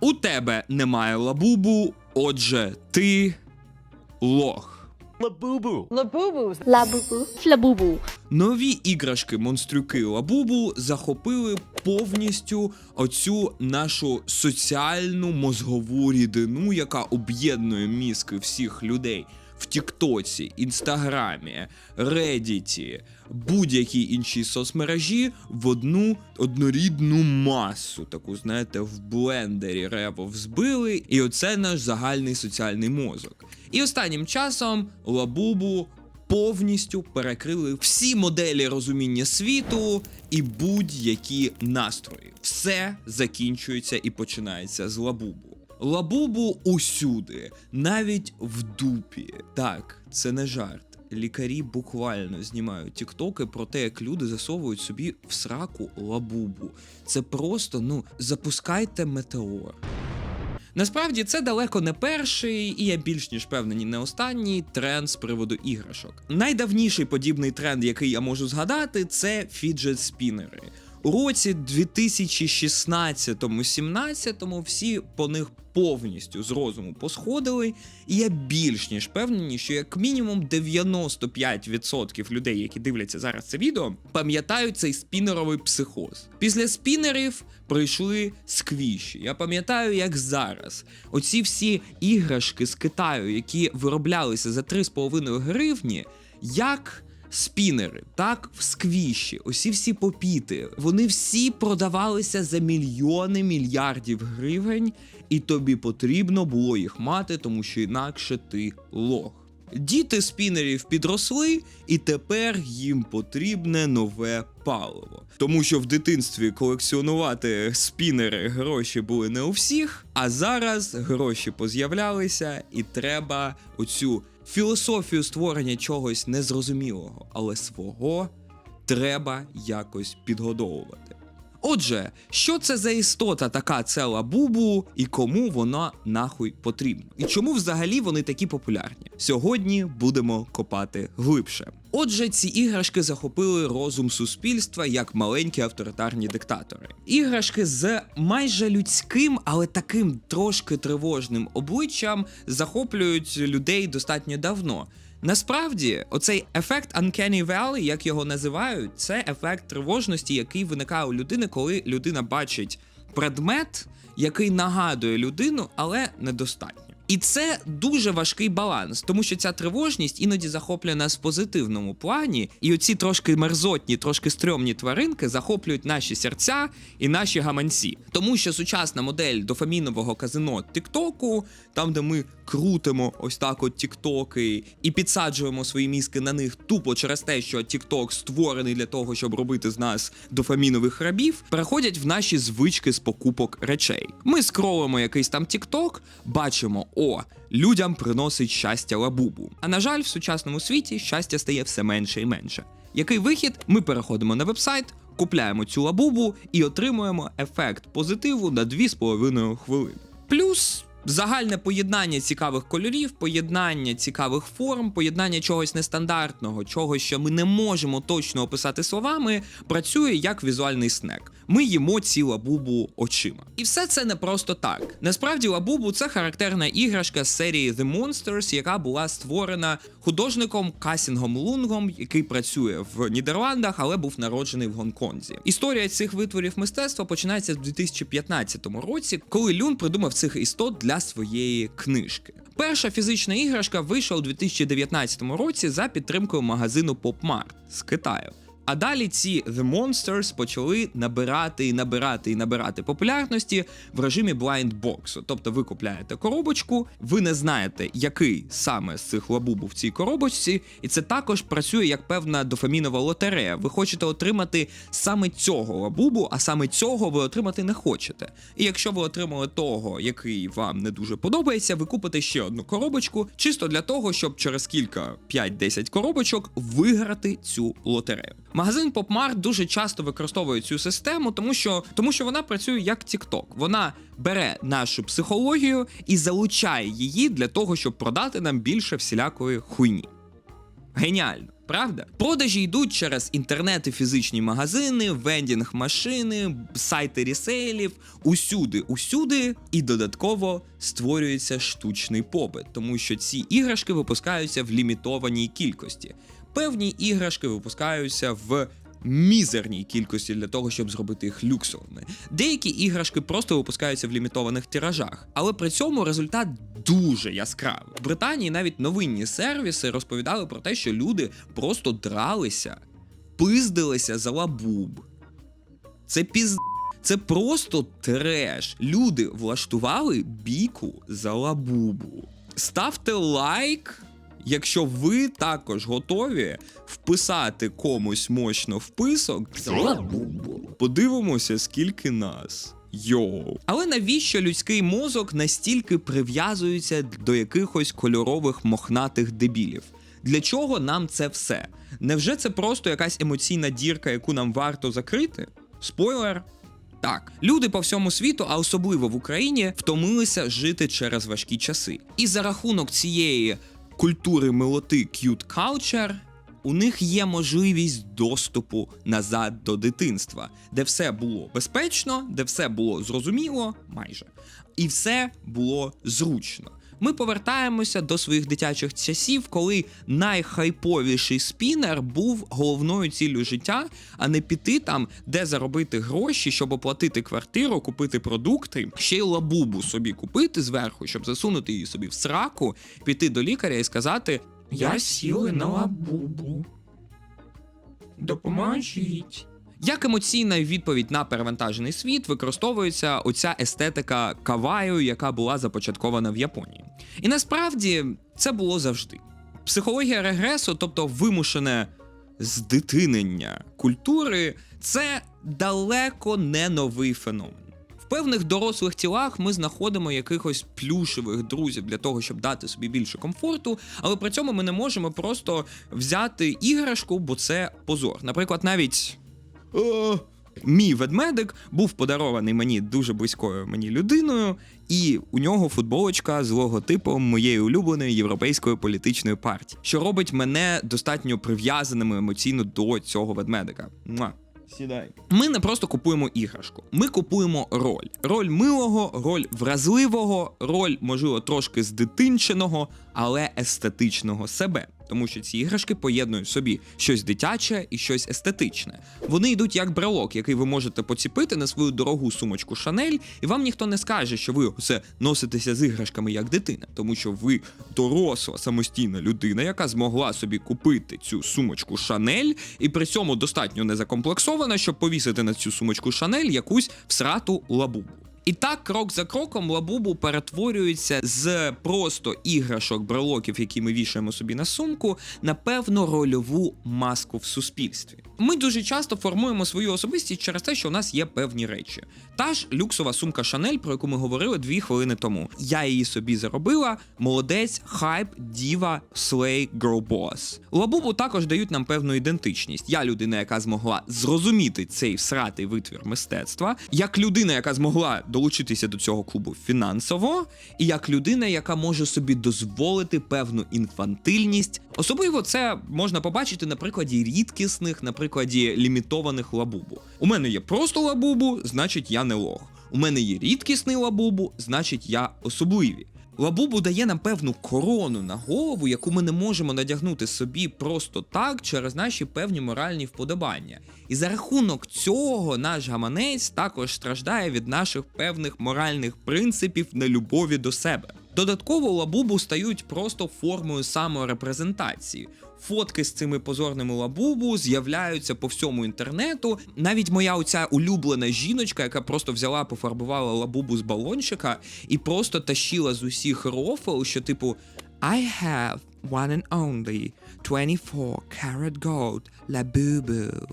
У тебе немає лабубу, отже, ти лох. Лабубу. Лабубу. Лабубу. Labubu. Нові іграшки монстрюки Лабубу захопили повністю оцю нашу соціальну мозгову рідину, яка об'єднує мізки всіх людей в Тіктоці, Інстаграмі, Редіті, будь-якій іншій соцмережі в одну однорідну масу. Таку, знаєте, в блендері рево взбили, і оце наш загальний соціальний мозок. І останнім часом Лабубу повністю перекрили всі моделі розуміння світу і будь-які настрої. Все закінчується і починається з лабубу. Лабубу усюди, навіть в дупі. Так, це не жарт. Лікарі буквально знімають тіктоки про те, як люди засовують собі в сраку лабубу. Це просто ну запускайте метеор. Насправді це далеко не перший, і я більш ніж певний, не останній тренд з приводу іграшок. Найдавніший подібний тренд, який я можу згадати, це фіджет спінери. Році 2016-17 всі по них повністю з розуму посходили, і я більш ніж впевнений, що як мінімум 95% людей, які дивляться зараз це відео, пам'ятають цей спінеровий психоз. Після спінерів прийшли сквіші. Я пам'ятаю, як зараз. Оці всі іграшки з Китаю, які вироблялися за 3,5 гривні, як спінери, так в сквіші, усі всі попіти, вони всі продавалися за мільйони мільярдів гривень, і тобі потрібно було їх мати, тому що інакше ти лох. Діти спінерів підросли, і тепер їм потрібне нове паливо. Тому що в дитинстві колекціонувати спінери гроші були не у всіх, а зараз гроші поз'являлися, і треба оцю філософію створення чогось незрозумілого, але свого треба якось підгодовувати. Отже, що це за істота така це лабубу і кому вона нахуй потрібна? І чому взагалі вони такі популярні? Сьогодні будемо копати глибше. Отже, ці іграшки захопили розум суспільства як маленькі авторитарні диктатори. Іграшки з майже людським, але таким трошки тривожним обличчям захоплюють людей достатньо давно. Насправді, оцей ефект Uncanny Valley, як його називають, це ефект тривожності, який виникає у людини, коли людина бачить предмет, який нагадує людину, але недостатньо. І це дуже важкий баланс, тому що ця тривожність іноді захоплює нас в позитивному плані, і оці трошки мерзотні, трошки стрьомні тваринки захоплюють наші серця і наші гаманці. Тому що сучасна модель дофамінового казино Тіктоку, там де ми крутимо ось так от тіктоки і підсаджуємо свої мізки на них тупо через те, що Тікток створений для того, щоб робити з нас дофамінових рабів, переходять в наші звички з покупок речей. Ми скролимо якийсь там Тікток, бачимо, о, людям приносить щастя лабубу. А на жаль, в сучасному світі щастя стає все менше і менше. Який вихід? Ми переходимо на вебсайт, купляємо цю лабубу і отримуємо ефект позитиву на 2,5 хвилини. Плюс загальне поєднання цікавих кольорів, поєднання цікавих форм, поєднання чогось нестандартного, чогось, що ми не можемо точно описати словами, працює як візуальний снек. Ми їмо ці лабубу очима. І все це не просто так. Насправді, лабубу це характерна іграшка з серії The Monsters, яка була створена художником Касінгом Лунгом, який працює в Нідерландах, але був народжений в Гонконзі. Історія цих витворів мистецтва починається в 2015 році, коли Люн придумав цих істот для своєї книжки. Перша фізична іграшка вийшла у 2019 році за підтримкою магазину PopMart з Китаю. А далі ці The Monsters почали набирати і набирати і набирати популярності в режимі box. Тобто ви купляєте коробочку, ви не знаєте, який саме з цих лабубу в цій коробочці, і це також працює як певна дофамінова лотерея. Ви хочете отримати саме цього лабубу, а саме цього ви отримати не хочете. І якщо ви отримали того, який вам не дуже подобається, ви купите ще одну коробочку, чисто для того, щоб через кілька 5-10 коробочок виграти цю лотерею. Магазин PopMart дуже часто використовує цю систему, тому що, тому що вона працює як TikTok. Вона бере нашу психологію і залучає її для того, щоб продати нам більше всілякої хуйні. Геніально. правда? Продажі йдуть через інтернет фізичні магазини, вендінг машини, сайти ресейлів, усюди, усюди, і додатково створюється штучний попит, тому що ці іграшки випускаються в лімітованій кількості. Певні іграшки випускаються в мізерній кількості для того, щоб зробити їх люксовими. Деякі іграшки просто випускаються в лімітованих тиражах, але при цьому результат дуже яскравий. В Британії навіть новинні сервіси розповідали про те, що люди просто дралися, пиздилися за лабуб. Це піз... Це просто треш. Люди влаштували бійку за лабубу. Ставте лайк, якщо ви також готові вписати комусь мощно вписок. Подивимося, скільки нас. Йоу. Але навіщо людський мозок настільки прив'язується до якихось кольорових мохнатих дебілів? Для чого нам це все? Невже це просто якась емоційна дірка, яку нам варто закрити? Спойлер. Так, люди по всьому світу, а особливо в Україні, втомилися жити через важкі часи. І за рахунок цієї культури милоти cute culture, у них є можливість доступу назад до дитинства, де все було безпечно, де все було зрозуміло, майже, і все було зручно. Ми повертаємося до своїх дитячих часів, коли найхайповіший спінер був головною ціллю життя, а не піти там, де заробити гроші, щоб оплатити квартиру, купити продукти, ще й лабубу собі купити зверху, щоб засунути її собі в сраку, піти до лікаря і сказати: Я сіли на лабубу. Допоможіть. Як емоційна відповідь на перевантажений світ використовується оця естетика каваю, яка була започаткована в Японії. І насправді це було завжди. Психологія регресу, тобто вимушене здитинення культури, це далеко не новий феномен. В певних дорослих тілах ми знаходимо якихось плюшевих друзів для того, щоб дати собі більше комфорту, але при цьому ми не можемо просто взяти іграшку, бо це позор. Наприклад, навіть. О, Мій ведмедик був подарований мені дуже близькою мені людиною, і у нього футболочка з логотипом моєї улюбленої європейської політичної партії, що робить мене достатньо прив'язаним емоційно до цього ведмедика. Муа. Сідай. Ми не просто купуємо іграшку, ми купуємо роль. Роль милого, роль вразливого, роль, можливо, трошки здитинченого, але естетичного себе. Тому що ці іграшки поєднують в собі щось дитяче і щось естетичне. Вони йдуть як брелок, який ви можете поціпити на свою дорогу сумочку Шанель, і вам ніхто не скаже, що ви це носитеся з іграшками як дитина, тому що ви доросла самостійна людина, яка змогла собі купити цю сумочку Шанель, і при цьому достатньо не закомплексована, щоб повісити на цю сумочку Шанель якусь всрату лабубу. І так, крок за кроком, лабубу перетворюється з просто іграшок брелоків, які ми вішаємо собі на сумку, на певну рольову маску в суспільстві. Ми дуже часто формуємо свою особистість через те, що у нас є певні речі. Та ж люксова сумка Шанель, про яку ми говорили дві хвилини тому. Я її собі заробила. Молодець, хайп, діва, слей, girl Лабубу також дають нам певну ідентичність. Я людина, яка змогла зрозуміти цей всратий витвір мистецтва, як людина, яка змогла долучитися до цього клубу фінансово, і як людина, яка може собі дозволити певну інфантильність. Особливо це можна побачити на прикладі рідкісних, на прикладі лімітованих лабубу. У мене є просто лабубу, значить я не лох. У мене є рідкісний лабубу, значить я особливий. Лабубу дає нам певну корону на голову, яку ми не можемо надягнути собі просто так через наші певні моральні вподобання. І за рахунок цього наш гаманець також страждає від наших певних моральних принципів нелюбові до себе. Додатково лабубу стають просто формою саморепрезентації. Фотки з цими позорними лабубу з'являються по всьому інтернету. Навіть моя оця улюблена жіночка, яка просто взяла, пофарбувала лабубу з балончика і просто тащила з усіх рофл, що типу I have one and only 24 karat gold labubu.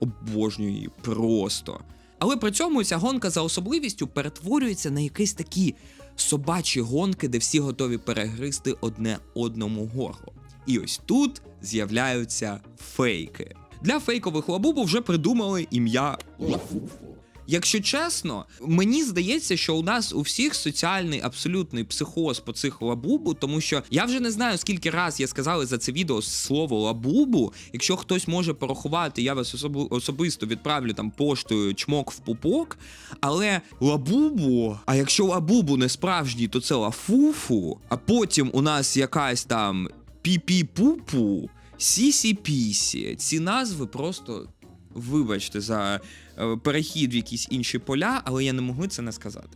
Обожнюю її просто. Але при цьому ця гонка за особливістю перетворюється на якісь такі собачі гонки, де всі готові перегризти одне одному горло. І ось тут з'являються фейки. Для фейкових лабубу вже придумали ім'я Лафуфу. Якщо чесно, мені здається, що у нас у всіх соціальний абсолютний психоз по цих лабубу, тому що я вже не знаю, скільки раз я сказали за це відео слово лабубу. Якщо хтось може порахувати, я вас особи- особисто відправлю там поштою чмок в пупок. Але лабубу, а якщо лабубу не справжній, то це лафуфу, а потім у нас якась там пі-пі-пупу, сісі-пісі. Ці назви просто. Вибачте за е, перехід в якісь інші поля, але я не могли це не сказати.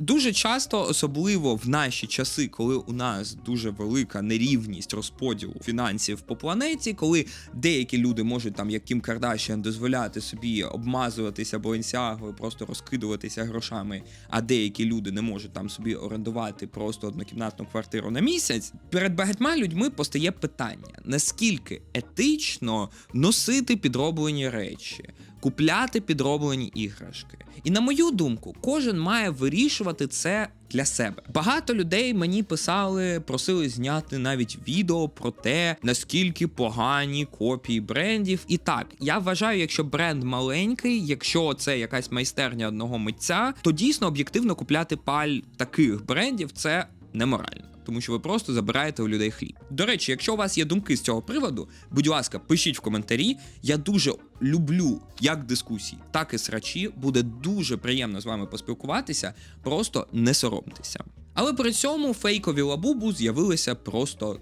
Дуже часто, особливо в наші часи, коли у нас дуже велика нерівність розподілу фінансів по планеті, коли деякі люди можуть там, як Кім Кардашіан, дозволяти собі обмазуватися Balenciaga, просто розкидуватися грошами, а деякі люди не можуть там собі орендувати просто однокімнатну квартиру на місяць. Перед багатьма людьми постає питання: наскільки етично носити підроблені речі, купляти підроблені іграшки. І на мою думку, кожен має вирішувати це для себе. Багато людей мені писали, просили зняти навіть відео про те, наскільки погані копії брендів. І так, я вважаю, якщо бренд маленький, якщо це якась майстерня одного митця, то дійсно об'єктивно купляти паль таких брендів це неморально. Тому що ви просто забираєте у людей хліб. До речі, якщо у вас є думки з цього приводу, будь ласка, пишіть в коментарі. Я дуже люблю як дискусії, так і срачі. Буде дуже приємно з вами поспілкуватися. Просто не соромтеся. Але при цьому фейкові лабубу з'явилися просто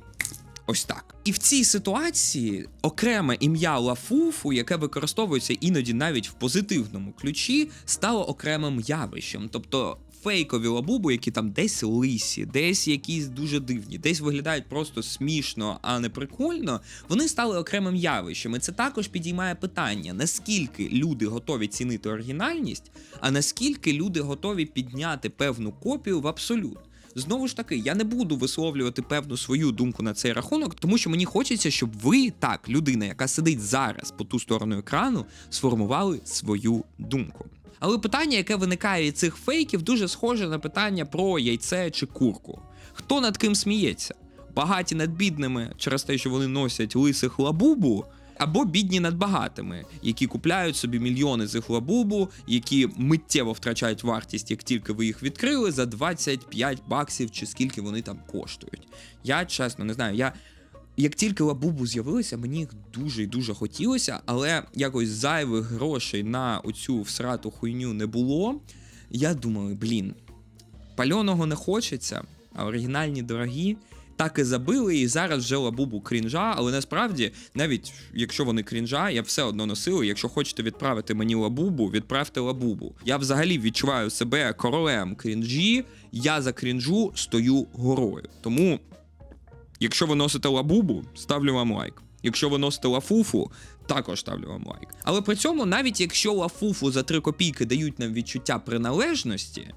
Ось так. І в цій ситуації окреме ім'я Лафуфу, яке використовується іноді навіть в позитивному ключі, стало окремим явищем. Тобто фейкові лабубу, які там десь лисі, десь якісь дуже дивні, десь виглядають просто смішно, а не прикольно, вони стали окремим явищем. І це також підіймає питання: наскільки люди готові цінити оригінальність, а наскільки люди готові підняти певну копію в абсолют. Знову ж таки, я не буду висловлювати певну свою думку на цей рахунок, тому що мені хочеться, щоб ви, так, людина, яка сидить зараз по ту сторону екрану, сформували свою думку. Але питання, яке виникає від цих фейків, дуже схоже на питання про яйце чи курку. Хто над ким сміється? Багаті над бідними через те, що вони носять лисих лабубу, або бідні над багатими, які купляють собі мільйони цих лабубу, які миттєво втрачають вартість, як тільки ви їх відкрили, за 25 баксів чи скільки вони там коштують. Я чесно не знаю. Я як тільки лабубу з'явилися, мені їх дуже і дуже хотілося, але якось зайвих грошей на оцю всрату хуйню не було. Я думаю, блін, пальоного не хочеться, а оригінальні дорогі. Так і забили, і зараз вже лабубу крінжа, але насправді, навіть якщо вони крінжа, я все одно носив. Якщо хочете відправити мені лабубу, відправте лабубу. Я взагалі відчуваю себе королем крінжі, я за крінжу стою горою. Тому, якщо ви носите лабубу, ставлю вам лайк. Якщо ви носите лафуфу, також ставлю вам лайк. Але при цьому, навіть якщо лафуфу за 3 копійки дають нам відчуття приналежності,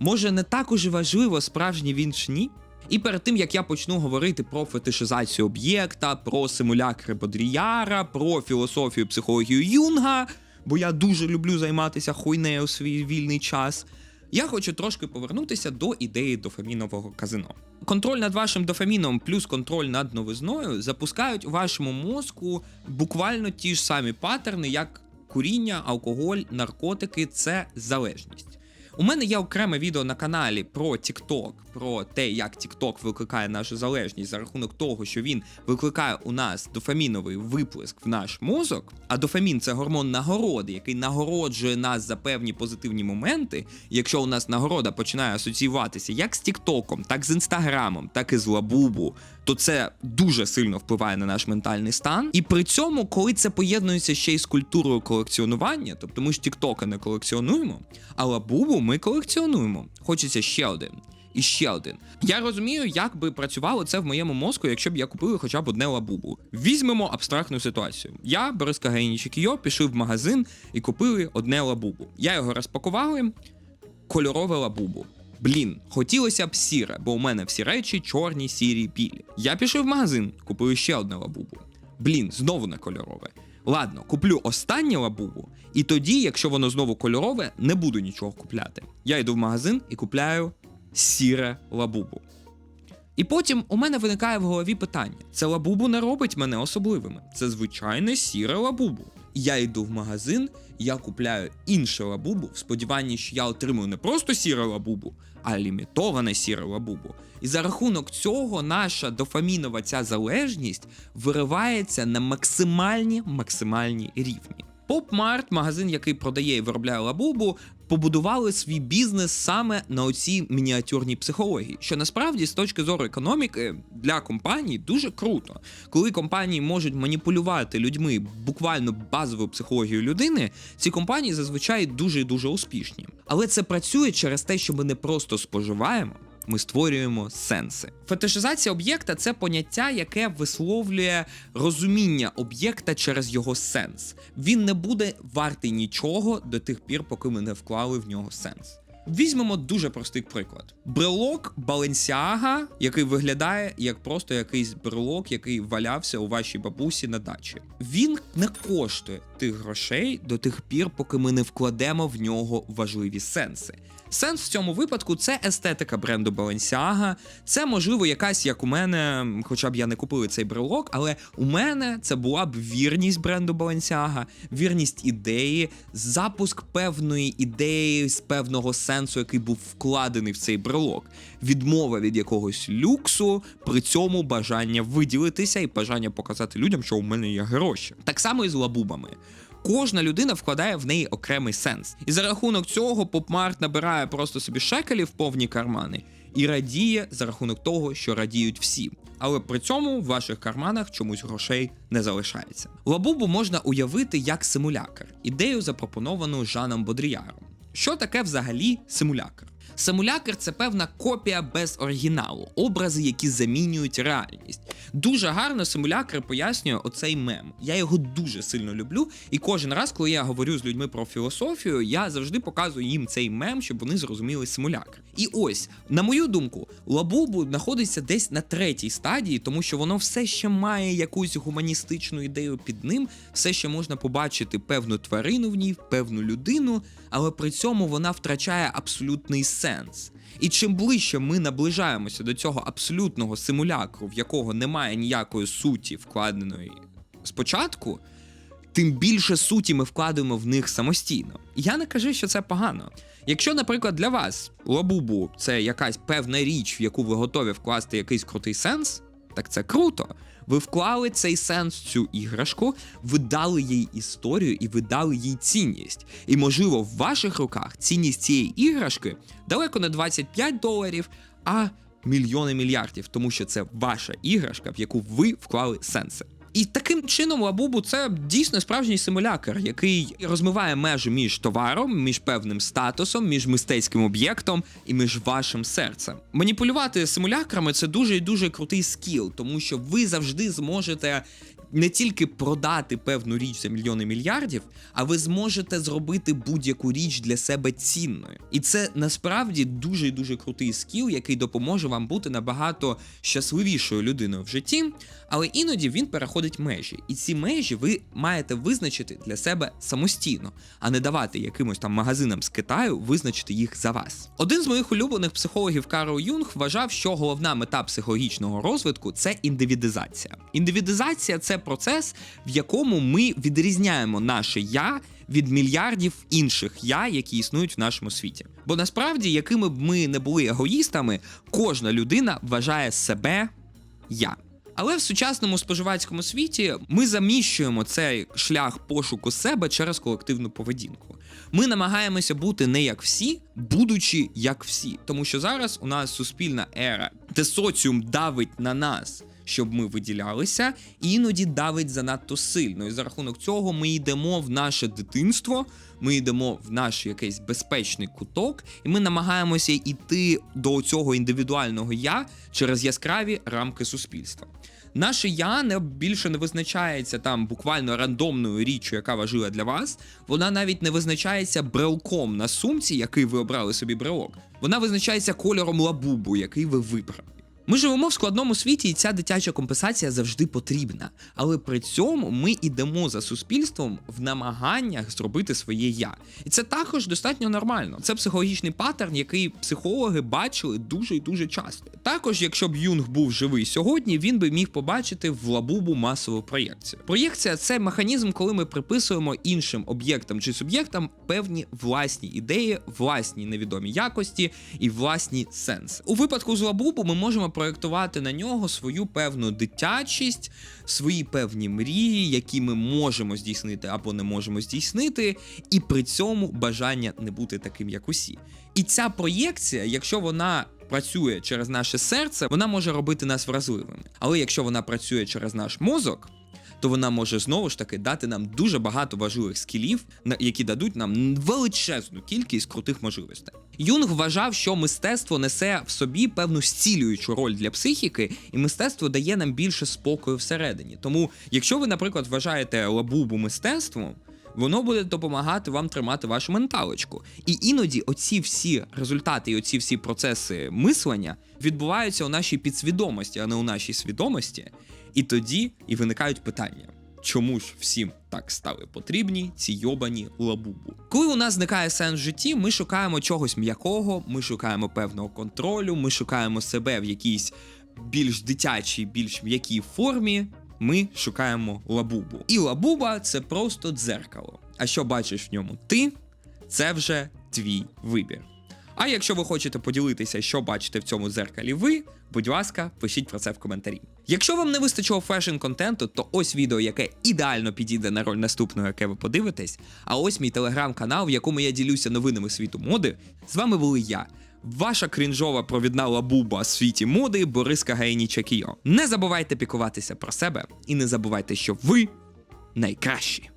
може не так уже важливо, справжній він чи ні? І перед тим як я почну говорити про фетишизацію об'єкта, про симулякри Бодріяра, про філософію психологію Юнга, бо я дуже люблю займатися хуйнею у свій вільний час. Я хочу трошки повернутися до ідеї дофамінового казино. Контроль над вашим дофаміном плюс контроль над новизною запускають у вашому мозку буквально ті ж самі паттерни, як куріння, алкоголь, наркотики це залежність. У мене є окреме відео на каналі про TikTok, про те, як TikTok викликає нашу залежність за рахунок того, що він викликає у нас дофаміновий виплеск в наш мозок. А дофамін це гормон нагороди, який нагороджує нас за певні позитивні моменти. Якщо у нас нагорода починає асоціюватися як з TikTok, так з інстаграмом, так і з лабубу, то це дуже сильно впливає на наш ментальний стан. І при цьому, коли це поєднується ще й з культурою колекціонування, тобто ми ж Тіктока не колекціонуємо, а лабубу ми колекціонуємо. Хочеться ще один. І ще один. Я розумію, як би працювало це в моєму мозку, якщо б я купив хоча б одне лабубу. Візьмемо абстрактну ситуацію. Я, Борис Кагаїнічик Йо, пішов в магазин і купили одне лабубу. Я його розпакували, кольорове лабубу. Блін, хотілося б сіре, бо у мене всі речі чорні, сірі, білі. Я пішов в магазин, купив ще одне лабубу. Блін, знову не кольорове. Ладно, куплю останнє лабубу, і тоді, якщо воно знову кольорове, не буду нічого купляти. Я йду в магазин і купляю сіре лабубу. І потім у мене виникає в голові питання: це лабубу не робить мене особливими. Це звичайне сіре лабубу. я йду в магазин, я купляю інше лабубу в сподіванні, що я отримую не просто сіре лабубу, а лімітоване сіре лабубу. І за рахунок цього наша дофамінова ця залежність виривається на максимальні максимальні рівні. Попмарт, магазин, який продає і виробляє лабубу, побудували свій бізнес саме на оцій мініатюрній психології, що насправді з точки зору економіки для компаній дуже круто. Коли компанії можуть маніпулювати людьми буквально базовою психологією людини, ці компанії зазвичай дуже і дуже успішні. Але це працює через те, що ми не просто споживаємо. Ми створюємо сенси. Фетишизація об'єкта це поняття, яке висловлює розуміння об'єкта через його сенс. Він не буде вартий нічого до тих пір, поки ми не вклали в нього сенс. Візьмемо дуже простий приклад: брелок Balenciaga, який виглядає як просто якийсь брелок, який валявся у вашій бабусі на дачі. Він не коштує тих грошей до тих пір, поки ми не вкладемо в нього важливі сенси. Сенс в цьому випадку це естетика бренду Balenciaga, Це можливо якась, як у мене, хоча б я не купив цей брелок, але у мене це була б вірність бренду Balenciaga, вірність ідеї, запуск певної ідеї з певного сенсу, який був вкладений в цей брелок, відмова від якогось люксу, при цьому бажання виділитися і бажання показати людям, що у мене є гроші. Так само і з лабубами. Кожна людина вкладає в неї окремий сенс. І за рахунок цього попмарт набирає просто собі шекелів повні кармани і радіє за рахунок того, що радіють всі. Але при цьому в ваших карманах чомусь грошей не залишається. Лабубу можна уявити як симулякр, ідею запропоновану Жаном Бодріяром. Що таке взагалі симулякр? Симулякр це певна копія без оригіналу, образи, які замінюють реальність. Дуже гарно симулякр пояснює оцей мем. Я його дуже сильно люблю, і кожен раз, коли я говорю з людьми про філософію, я завжди показую їм цей мем, щоб вони зрозуміли симулякр. І ось, на мою думку, лабубу знаходиться десь на третій стадії, тому що воно все ще має якусь гуманістичну ідею під ним, все ще можна побачити певну тварину в ній, певну людину, але при цьому вона втрачає абсолютний сенс. І чим ближче ми наближаємося до цього абсолютного симулякру, в якого немає ніякої суті вкладеної спочатку, тим більше суті ми вкладаємо в них самостійно. Я не кажу, що це погано. Якщо, наприклад, для вас лабубу це якась певна річ, в яку ви готові вкласти якийсь крутий сенс, так це круто. Ви вклали цей сенс цю іграшку, ви дали їй історію і ви дали їй цінність. І, можливо, в ваших руках цінність цієї іграшки далеко не 25 доларів, а мільйони мільярдів, тому що це ваша іграшка, в яку ви вклали сенси. І таким чином лабубу це дійсно справжній симулякр, який розмиває межі між товаром, між певним статусом, між мистецьким об'єктом і між вашим серцем. Маніпулювати симулякрами це дуже і дуже крутий скіл, тому що ви завжди зможете. Не тільки продати певну річ за мільйони мільярдів, а ви зможете зробити будь-яку річ для себе цінною. І це насправді дуже і дуже крутий скіл, який допоможе вам бути набагато щасливішою людиною в житті, але іноді він переходить межі. І ці межі ви маєте визначити для себе самостійно, а не давати якимось там магазинам з Китаю визначити їх за вас. Один з моїх улюблених психологів Карл Юнг вважав, що головна мета психологічного розвитку це індивідизація. Індивідизація це процес, в якому ми відрізняємо наше я. Від мільярдів інших я, які існують в нашому світі. Бо насправді, якими б ми не були егоїстами, кожна людина вважає себе я. Але в сучасному споживацькому світі ми заміщуємо цей шлях пошуку себе через колективну поведінку. Ми намагаємося бути не як всі, будучи як всі. Тому що зараз у нас суспільна ера, де соціум давить на нас. Щоб ми виділялися, і іноді давить занадто сильно. І за рахунок цього ми йдемо в наше дитинство, ми йдемо в наш якийсь безпечний куток, і ми намагаємося йти до цього індивідуального я через яскраві рамки суспільства. Наше я не більше не визначається там буквально рандомною річчю, яка важлива для вас. Вона навіть не визначається брелком на сумці, який ви обрали собі брелок. Вона визначається кольором лабубу, який ви вибрали. Ми живемо в складному світі, і ця дитяча компенсація завжди потрібна. Але при цьому ми йдемо за суспільством в намаганнях зробити своє я. І це також достатньо нормально. Це психологічний паттерн, який психологи бачили дуже і дуже часто. Також, якщо б Юнг був живий сьогодні, він би міг побачити в лабубу масову проєкцію. Проєкція це механізм, коли ми приписуємо іншим об'єктам чи суб'єктам певні власні ідеї, власні невідомі якості і власні сенси. У випадку з лабубу ми можемо проєктувати на нього свою певну дитячість, свої певні мрії, які ми можемо здійснити або не можемо здійснити, і при цьому бажання не бути таким, як усі. І ця проєкція, якщо вона працює через наше серце, вона може робити нас вразливими. Але якщо вона працює через наш мозок, то вона може знову ж таки дати нам дуже багато важливих скілів, які дадуть нам величезну кількість крутих можливостей. Юнг вважав, що мистецтво несе в собі певну зцілюючу роль для психіки, і мистецтво дає нам більше спокою всередині. Тому, якщо ви, наприклад, вважаєте лабубу мистецтвом, воно буде допомагати вам тримати вашу менталочку. І іноді оці всі результати і оці всі процеси мислення відбуваються у нашій підсвідомості, а не у нашій свідомості. І тоді і виникають питання. Чому ж всім так стали потрібні ці йобані лабубу? Коли у нас зникає сенс в житті, ми шукаємо чогось м'якого, ми шукаємо певного контролю, ми шукаємо себе в якійсь більш дитячій, більш м'якій формі. Ми шукаємо лабубу. І лабуба це просто дзеркало. А що бачиш в ньому ти, це вже твій вибір. А якщо ви хочете поділитися, що бачите в цьому дзеркалі ви, будь ласка, пишіть про це в коментарі. Якщо вам не вистачило фешн контенту, то ось відео, яке ідеально підійде на роль наступного, яке ви подивитесь. А ось мій телеграм-канал, в якому я ділюся новинами світу моди. З вами були я, ваша крінжова провідна лабуба в світі моди Бориска Гаїні Чакіо. Не забувайте пікуватися про себе і не забувайте, що ви найкращі.